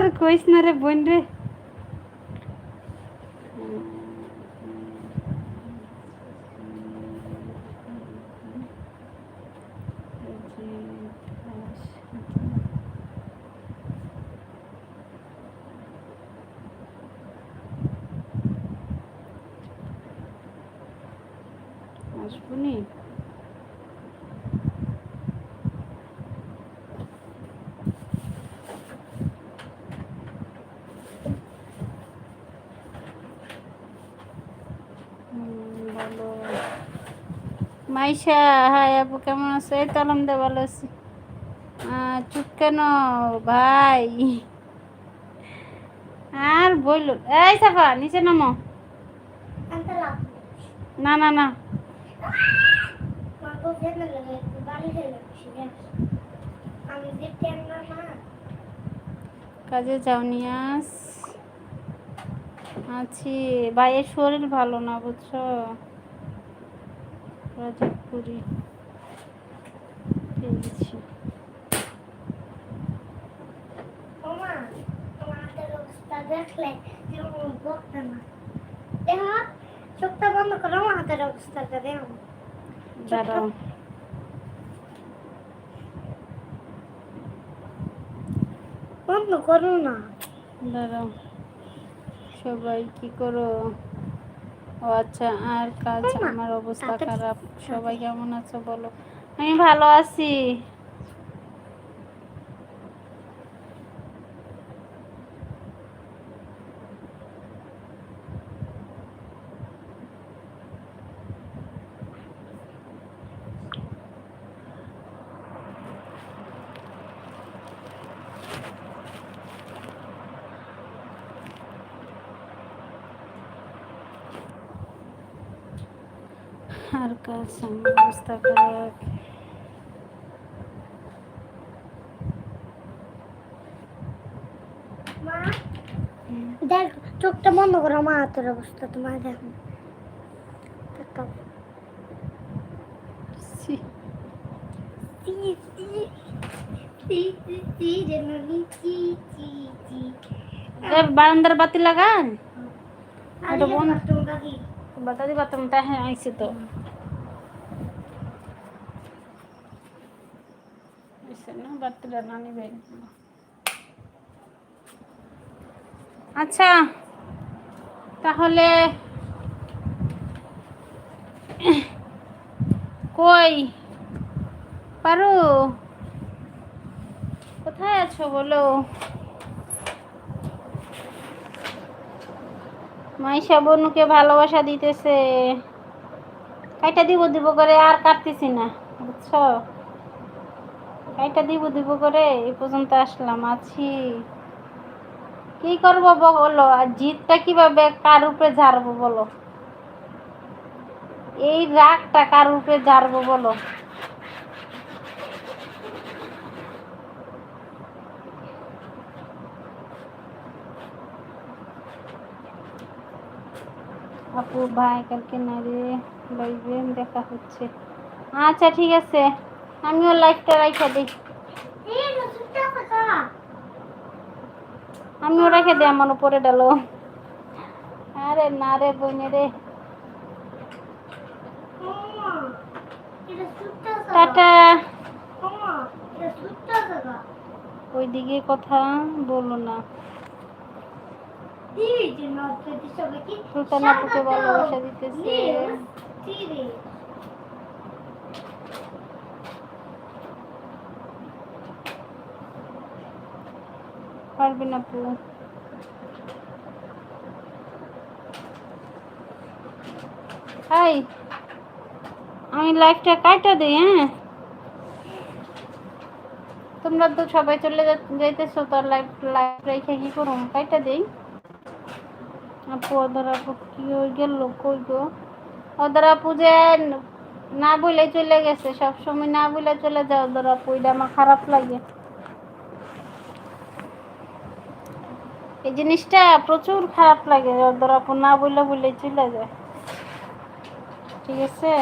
আর কইস না রে বোন রে আসবনি হুম, ভালো মাইশা হাই আপু কেমন আছো? এই তো আলহামদুলিল্লাহ ভালো আছি। চুপ কেন ভাই? আর বলল এই সাফা নিচে নামো। না না না। কাজে যাওনি আজ আছি। ভাইয়ের শরীর ভালো না বুঝছ? রাজাপুরি পেয়েছি দেখলে যেমন না। দেখো চোখটা বন্ধ করো আমার হাতের অবস্থাটা দেখো। দাঁড়াও। বন্ধ করো না। দাঁড়াও সবাই কি করো? ও আচ্ছা আর কাজ আমার অবস্থা খারাপ। সবাই কেমন আছো বলো? আমি ভালো আছি। আর কাজ অবস্থা খারাপ দেখ চোখটা বন্ধ করো আমার হাতের অবস্থা তোমার দেখো। বারান্দার বাতি লাগান? বাতা দিবা তুমি তাই হ্যাঁ আইসি তো। আচ্ছা তাহলে কই? পারো, কোথায় আছো বলো? মাইশা বনুকে ভালোবাসা দিতেছে। কাইটা দিব দিব করে, আর কাটতেছি না, বুঝছ? কাইটা দিব দিব করে এই পর্যন্ত আসলাম, আছি। কি করব বলো আর জিতটা কীভাবে, কার উপরে ঝাড়বো বলো? এই রাগটা কার উপরে ঝাড়বো বলো? আপু, ভাই, কালকে নারে লাইভে দেখা হচ্ছে। আচ্ছা ঠিক আছে। আমিও লাইভটা রাখা দিই। এই রসুনটা আমিও রেখে দিই আমার উপরে ডালো। আরে না রে বোনে রে। টাটা। ওইদিকে কথা বলো না। টিভি জন্য যদি সবাই কি? সুলতান আপুকে ভালোবাসা দিতেছে। পারবেন আপু হাই আমি লাইফটা কাটা দিই হ্যাঁ? তোমরা তো সবাই চলে যাইতেছো, তো লাইফ লাইফ রেখে কি করো কাইটা দিই। আপু, ওদের আপু কি হয়ে গেল? কই গো? ওদের আপু যে না বলে চলে গেছে সব সময় না বলে চলে যায় ওদের আপু, এটা আমার খারাপ লাগে। এই জিনিসটা প্রচুর খারাপ লাগে ধর না বললে বলে চলে যায়। ঠিক আছে?